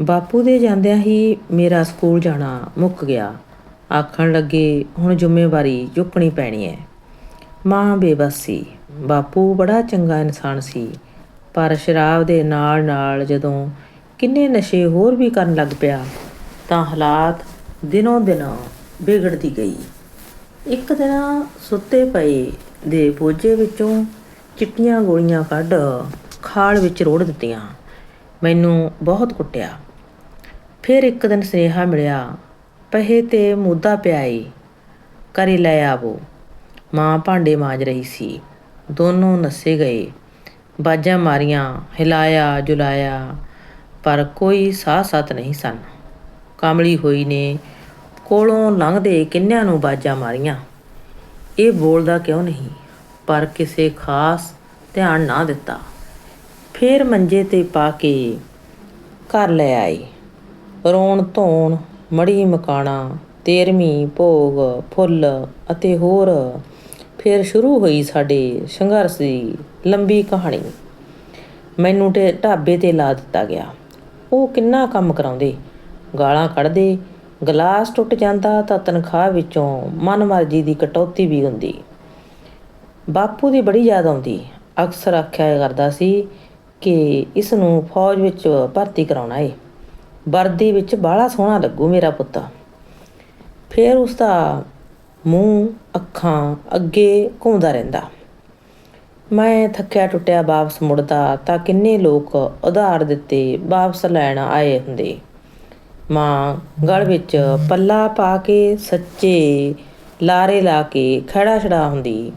ਬਾਪੂ ਦੇ ਜਾਂਦਿਆਂ ਹੀ ਮੇਰਾ ਸਕੂਲ ਜਾਣਾ ਮੁੱਕ ਗਿਆ। ਆਖਣ ਲੱਗੇ, ਹੁਣ ਜ਼ਿੰਮੇਵਾਰੀ ਚੁੱਕਣੀ ਪੈਣੀ ਹੈ ਮਾਂ ਬੇਬਸ ਸੀ ਬਾਪੂ ਬੜਾ ਚੰਗਾ ਇਨਸਾਨ ਸੀ। ਪਰ ਸ਼ਰਾਬ ਦੇ ਨਾਲ ਨਾਲ ਜਦੋਂ ਕਿੰਨੇ ਨਸ਼ੇ ਹੋਰ ਵੀ ਕਰਨ ਲੱਗ ਪਿਆ, ਤਾਂ ਹਾਲਾਤ ਦਿਨੋਂ ਦਿਨ ਵਿਗੜਦੀ ਗਈ। ਇੱਕ ਦਿਨ ਸੁੱਤੇ ਪਏ ਦੇ ਬੋਝੇ ਵਿੱਚੋਂ ਚਿੱਟੀਆਂ ਗੋਲੀਆਂ ਕੱਢ ਖਾਲ ਵਿੱਚ ਰੋੜ ਦਿੱਤੀਆਂ। ਮੈਨੂੰ ਬਹੁਤ ਕੁੱਟਿਆ। ਫਿਰ ਇੱਕ ਦਿਨ ਸੁਨੇਹਾ ਮਿਲਿਆ, ਪਹੇ ਤੇ ਮੁੱਦਾ ਪਿਆ ਏ ਕਰੇ ਲੈ ਆਵੋ। ਮਾਂ ਭਾਂਡੇ ਮਾਂਜ ਰਹੀ ਸੀ। ਦੋਨੋਂ ਨੱਸੇ ਗਏ। ਬਾਜਾਂ ਮਾਰੀਆਂ, ਹਿਲਾਇਆ, ਜੁਲਾਇਆ, ਪਰ ਕੋਈ ਸਾਹ ਸਤ ਨਹੀਂ ਸਨ। ਕਮਲੀ ਹੋਈ ਨੇ ਕੋਲੋਂ ਲੰਘਦੇ ਕਿੰਨਿਆਂ ਨੂੰ ਬਾਜਾਂ ਮਾਰੀਆਂ? ਇਹ ਬੋਲਦਾ ਕਿਉਂ ਨਹੀਂ? ਪਰ ਕਿਸੇ ਖਾਸ ਧਿਆਨ ਨਾ ਦਿੱਤਾ। ਫੇਰ ਮੰਜੇ ਤੇ ਪਾ ਕੇ ਘਰ ਲੈ ਆਈ। ਰੋਣ ਧੋਣ ਮੜੀ ਮਕਾਣਾ, ਤੇਰਵੀਂ ਭੋਗ, ਫੁੱਲ ਅਤੇ ਹੋਰ। ਫਿਰ ਸ਼ੁਰੂ ਹੋਈ ਸਾਡੇ ਸੰਘਰਸ਼ ਦੀ ਲੰਬੀ ਕਹਾਣੀ। ਮੈਨੂੰ ਤੇ ਢਾਬੇ ਤੇ ਲਾ ਦਿੱਤਾ ਗਿਆ। ਉਹ ਕਿੰਨਾ ਕੰਮ ਕਰਾਉਂਦੇ? ਗਾਲਾਂ ਕੱਢਦੇ, ਗਲਾਸ ਟੁੱਟ ਜਾਂਦਾ ਤਾਂ ਤਨਖਾਹ ਵਿੱਚੋਂ ਮਨਮਰਜ਼ੀ ਦੀ ਕਟੌਤੀ ਵੀ ਹੁੰਦੀ। ਬਾਪੂ ਦੀ ਬੜੀ ਯਾਦ ਆਉਂਦੀ। ਅਕਸਰ ਆਖਿਆ ਕਰਦਾ ਸੀ ਕਿ ਇਸ ਨੂੰ ਫੌਜ ਵਿੱਚ ਭਰਤੀ ਕਰਾਉਣਾ ਏ। ਵਰਦੀ ਵਿੱਚ ਬਾਹਲਾ ਸੋਹਣਾ ਲੱਗੂ ਮੇਰਾ ਪੁੱਤ। ਫਿਰ ਉਸ ਦਾ ਮੂੰਹ, ਅੱਖਾਂ ਅੱਗੇ ਘੁੰਮਦਾ ਰਹਿੰਦਾ। ਮੈਂ ਥੱਕਿਆ ਟੁੱਟਿਆ ਵਾਪਸ ਮੁੜਦਾ ਤਾਂ ਕਿੰਨੇ ਲੋਕ ਉਧਾਰ ਦਿੱਤੇ ਵਾਪਸ ਲੈਣ ਆਏ ਹੁੰਦੇ। ਮਾਂ ਗਲ ਵਿੱਚ ਪੱਲਾ ਪਾ ਕੇ ਸੱਚੇ ਲਾਰੇ ਲਾ ਕੇ ਖੜਾ ਛੜਾ ਹੁੰਦੀ।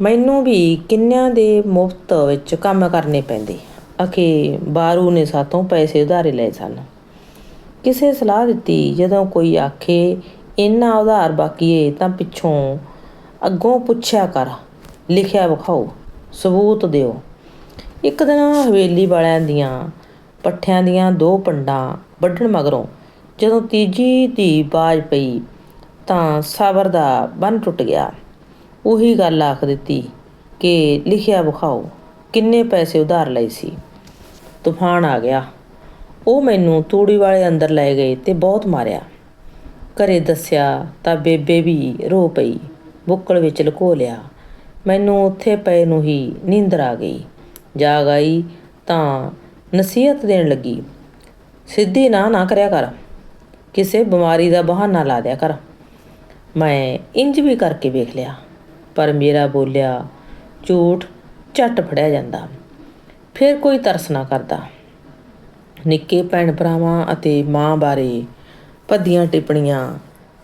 ਮੈਨੂੰ ਵੀ ਕਿੰਨਿਆਂ ਦੇ ਮੁਫਤ ਵਿੱਚ ਕੰਮ ਕਰਨੇ ਪੈਂਦੇ। ਅਖੇ ਬਾਰੂ ਨੇ ਸਾਥੋਂ ਪੈਸੇ ਉਧਾਰੇ ਲਏ ਸਨ। ਕਿਸੇ ਸਲਾਹ ਦਿੱਤੀ, ਜਦੋਂ ਕੋਈ ਆਖੇ, ਇੰਨਾ ਉਧਾਰ ਬਾਕੀ ਏ, ਤਾਂ ਪਿੱਛੋਂ ਅੱਗੋਂ ਪੁੱਛਿਆ ਕਰ, ਲਿਖਿਆ ਵਿਖਾਓ, ਸਬੂਤ ਦਿਓ। ਇੱਕ ਦਿਨ ਹਵੇਲੀ ਵਾਲਿਆਂ ਦੀਆਂ ਪੱਠਿਆਂ ਦੀਆਂ ਦੋ ਪੰਡਾਂ ਵੱਢਣ ਮਗਰੋਂ ਜਦੋਂ ਤੀਜੀ ਧੀ ਬਾਜ ਪਈ, ਤਾਂ ਸਬਰ ਦਾ ਬੰਨ ਟੁੱਟ ਗਿਆ। ਉਹੀ ਗੱਲ ਆਖ ਦਿੱਤੀ ਕਿ ਲਿਖਿਆ ਵਿਖਾਓ। ਕਿੰਨੇ ਪੈਸੇ ਉਧਾਰ ਲਏ ਸੀ। ਤੂਫਾਨ ਆ ਗਿਆ। ਉਹ ਮੈਨੂੰ ਤੂੜੀ ਵਾਲੇ ਅੰਦਰ ਲੈ ਗਏ ਤੇ ਬਹੁਤ ਮਾਰਿਆ। ਘਰੇ ਦੱਸਿਆ ਤਾਂ ਬੇਬੇ ਵੀ ਰੋ ਪਈ, ਬੁੱਕਲ ਵਿੱਚ ਲੁਕੋ ਲਿਆ। ਮੈਨੂੰ ਉੱਥੇ ਪਏ ਨੂੰ ਹੀ ਨੀਂਦਰ ਆ ਗਈ। ਜਾਗ ਆਈ ਤਾਂ ਨਸੀਹਤ ਦੇਣ ਲੱਗੀ। ਸਿੱਧੀ ਨਾ ਨਾ ਕਰਿਆ ਕਰ, ਕਿਸੇ ਬਿਮਾਰੀ ਦਾ ਬਹਾਨਾ ਲਾ ਦਿਆ ਕਰ। ਮੈਂ ਇੰਜ ਵੀ ਕਰਕੇ ਵੇਖ ਲਿਆ, ਪਰ ਮੇਰਾ ਬੋਲਿਆ, ਝੂਠ ਝੱਟ ਫੜਿਆ ਜਾਂਦਾ। ਫਿਰ ਕੋਈ ਤਰਸ ਨਾ ਕਰਦਾ। ਨਿੱਕੇ ਭੈਣ ਭਰਾਵਾਂ ਅਤੇ ਮਾਂ ਬਾਰੇ ਭੱਦੀਆਂ ਟਿੱਪਣੀਆਂ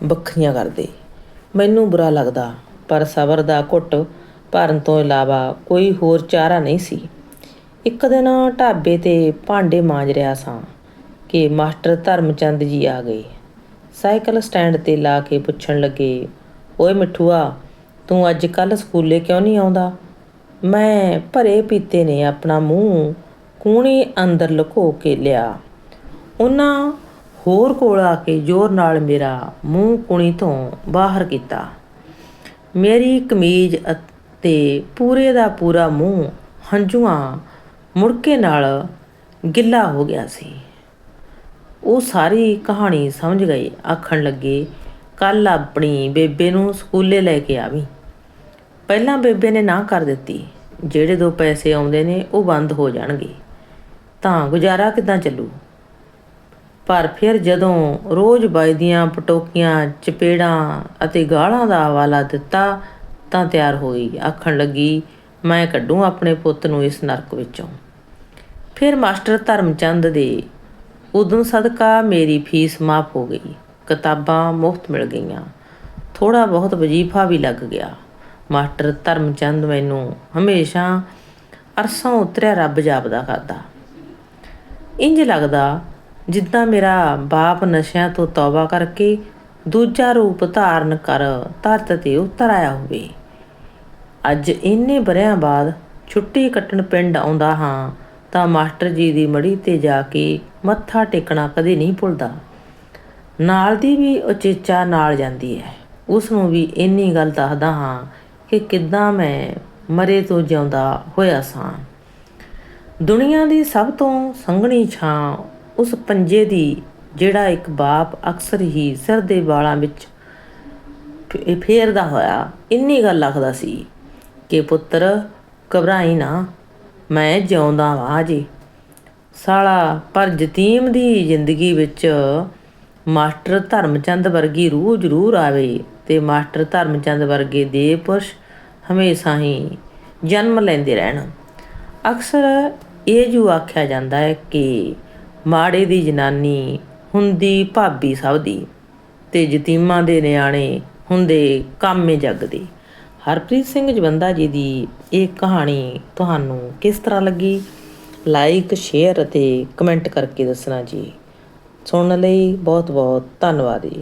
ਵੱਖਰੀਆਂ ਕਰਦੇ। ਮੈਨੂੰ ਬੁਰਾ ਲੱਗਦਾ, ਪਰ ਸਬਰ ਦਾ ਘੁੱਟ ਭਰਨ ਤੋਂ ਇਲਾਵਾ ਕੋਈ ਹੋਰ ਚਾਰਾ ਨਹੀਂ ਸੀ। ਇੱਕ ਦਿਨ ਢਾਬੇ ਤੇ ਭਾਂਡੇ ਮਾਂਜ ਰਿਹਾ ਸਾਂ ਕਿ ਮਾਸਟਰ ਧਰਮਚੰਦ ਜੀ ਆ ਗਏ। ਸਾਈਕਲ ਸਟੈਂਡ ਤੇ ਲਾ ਕੇ ਪੁੱਛਣ ਲੱਗੇ, ਓਏ ਮਿੱਠੂਆ, ਤੂੰ ਅੱਜ ਕੱਲ ਸਕੂਲੇ ਕਿਉਂ ਨਹੀਂ ਆਉਂਦਾ? ਮੈਂ ਭਰੇ ਪੀਤੇ ਨੇ ਆਪਣਾ ਮੂੰਹ ਕੂਣੀ ਅੰਦਰ ਲੁਕੋ ਕੇ ਲਿਆ। ਉਹਨਾਂ ਹੋਰ ਕੋਲ ਆ ਕੇ ਜ਼ੋਰ ਨਾਲ ਮੇਰਾ ਮੂੰਹ ਕੁਣੀ ਤੋਂ ਬਾਹਰ ਕੀਤਾ। ਮੇਰੀ ਕਮੀਜ਼ ਅਤੇ ਪੂਰੇ ਦਾ ਪੂਰਾ ਮੂੰਹ ਹੰਝੂਆਂ ਮੁੜਕੇ ਨਾਲ ਗਿੱਲਾ ਹੋ ਗਿਆ ਸੀ। ਉਹ ਸਾਰੀ ਕਹਾਣੀ ਸਮਝ ਗਏ, ਆਖਣ ਲੱਗੇ ਕੱਲ ਆਪਣੀ ਬੇਬੇ ਨੂੰ ਸਕੂਲੇ ਲੈ ਕੇ ਆਵੀਂ। ਪਹਿਲਾਂ ਬੇਬੇ ਨੇ ਨਾ ਕਰ ਦਿੱਤੀ। ਜਿਹੜੇ ਦੋ ਪੈਸੇ ਆਉਂਦੇ ਨੇ, ਉਹ ਬੰਦ ਹੋ ਜਾਣਗੇ। ਤਾਂ ਗੁਜ਼ਾਰਾ ਕਿਦਾਂ ਚੱਲੂ? ਪਰ ਫਿਰ ਜਦੋਂ ਰੋਜ਼ ਵੱਜਦੀਆਂ ਪਟੋਕੀਆਂ, ਚਪੇੜਾਂ ਅਤੇ ਗਾਲਾਂ ਦਾ ਹਵਾਲਾ ਦਿੱਤਾ, ਤਾਂ ਤਿਆਰ ਹੋਈ। ਆਖਣ ਲੱਗੀ, ਮੈਂ ਕੱਢੂ ਆਪਣੇ ਪੁੱਤ ਨੂੰ ਇਸ ਨਰਕ ਵਿੱਚੋਂ। ਫਿਰ ਮਾਸਟਰ ਧਰਮਚੰਦ ਦੇ ਉਦੋਂ ਸਦਕਾ ਮੇਰੀ ਫੀਸ ਮਾਫ ਹੋ ਗਈ। ਕਿਤਾਬਾਂ ਮੁਫਤ ਮਿਲ ਗਈਆਂ। ਥੋੜਾ ਬਹੁਤ ਵਜ਼ੀਫਾ ਵੀ ਲੱਗ ਗਿਆ। ਮਾਸਟਰ ਧਰਮਚੰਦ ਮੈਨੂੰ ਹਮੇਸ਼ਾ ਅਰਸੋਂ ਉਤਰਿਆ ਰੱਬ ਜਾਪਦਾ ਕਰਦਾ। ਇੰਜ ਲੱਗਦਾ ਜਿੱਦਾਂ ਮੇਰਾ ਬਾਪ ਨਸ਼ਿਆਂ ਤੋਂ ਤੌਬਾ ਕਰਕੇ ਦੂਜਾ ਰੂਪ ਧਾਰਨ ਕਰ ਧਰਤ ਤੇ ਉਤਰ ਆਇਆ ਹੋਵੇ। ਅੱਜ ਇੰਨੇ ਬਰਿਆਂ ਬਾਅਦ ਛੁੱਟੀ ਕੱਟਣ ਪਿੰਡ ਆਉਂਦਾ ਹਾਂ ਤਾਂ ਮਾਸਟਰ ਜੀ ਦੀ ਮੜੀ ਤੇ ਜਾ ਕੇ ਮੱਥਾ ਟੇਕਣਾ ਕਦੇ ਨਹੀਂ ਭੁੱਲਦਾ। ਨਾਲ ਦੀ ਵੀ ਉਚੇਚਾ ਨਾਲ ਜਾਂਦੀ ਹੈ। ਉਸ ਨੂੰ ਵੀ ਇੰਨੀ ਗੱਲ ਦੱਸਦਾ ਹਾਂ ਕਿ ਕਿੱਦਾਂ ਮੈਂ ਮਰੇ ਤੋਂ ਜਿਉਂਦਾ ਹੋਇਆ ਸਾਂ। ਦੁਨੀਆ ਦੀ ਸਭ ਤੋਂ ਸੰਘਣੀ ਛਾਂ ਉਸ ਪੰਜੇ ਦੀ, ਜਿਹੜਾ ਇੱਕ ਬਾਪ ਅਕਸਰ ਹੀ ਸਿਰ ਦੇ ਵਾਲਾਂ ਵਿੱਚ ਫੇਰਦਾ ਹੋਇਆ, ਇੰਨੀ ਗੱਲ ਆਖਦਾ ਸੀ ਕਿ ਪੁੱਤਰ, ਘਬਰਾਈ ਨਾ, ਮੈਂ ਜਿਉਂਦਾ ਵਾਂ ਜੀ। ਸਾਲਾ ਪਰ ਜਤੀਮ ਦੀ ਜ਼ਿੰਦਗੀ ਵਿੱਚ ਮਾਸਟਰ ਧਰਮਚੰਦ ਵਰਗੀ ਰੂਹ ਜ਼ਰੂਰ ਆਵੇ। ਤੇ ਮਾਸਟਰ ਧਰਮਚੰਦ ਵਰਗੇ ਦੇ ਪੁਰਸ਼ ਹਮੇਸ਼ਾ ਹੀ ਜਨਮ ਲੈਂਦੇ ਰਹਿਣ। ਅਕਸਰ ਇਹ ਜੋ ਆਖਿਆ ਜਾਂਦਾ ਹੈ ਕਿ ਮਾੜੇ ਦੀ ਜਨਾਨੀ ਹੁੰਦੀ ਭਾਬੀ ਸਭ ਦੀ ਤੇ ਯਤੀਮਾਂ ਦੇ ਨਿਆਣੇ ਹੁੰਦੇ ਕਾਮੇ ਜੱਗ ਦੇ। ਹਰਪ੍ਰੀਤ ਸਿੰਘ ਜਵੰਦਾ ਜੀ ਦੀ ਇਹ ਕਹਾਣੀ ਤੁਹਾਨੂੰ ਕਿਸ ਤਰ੍ਹਾਂ ਲੱਗੀ? ਲਾਈਕ, ਸ਼ੇਅਰ ਅਤੇ ਕਮੈਂਟ ਕਰਕੇ ਦੱਸਣਾ ਜੀ। ਸੁਣਨ ਲਈ ਬਹੁਤ ਬਹੁਤ ਧੰਨਵਾਦ ਜੀ।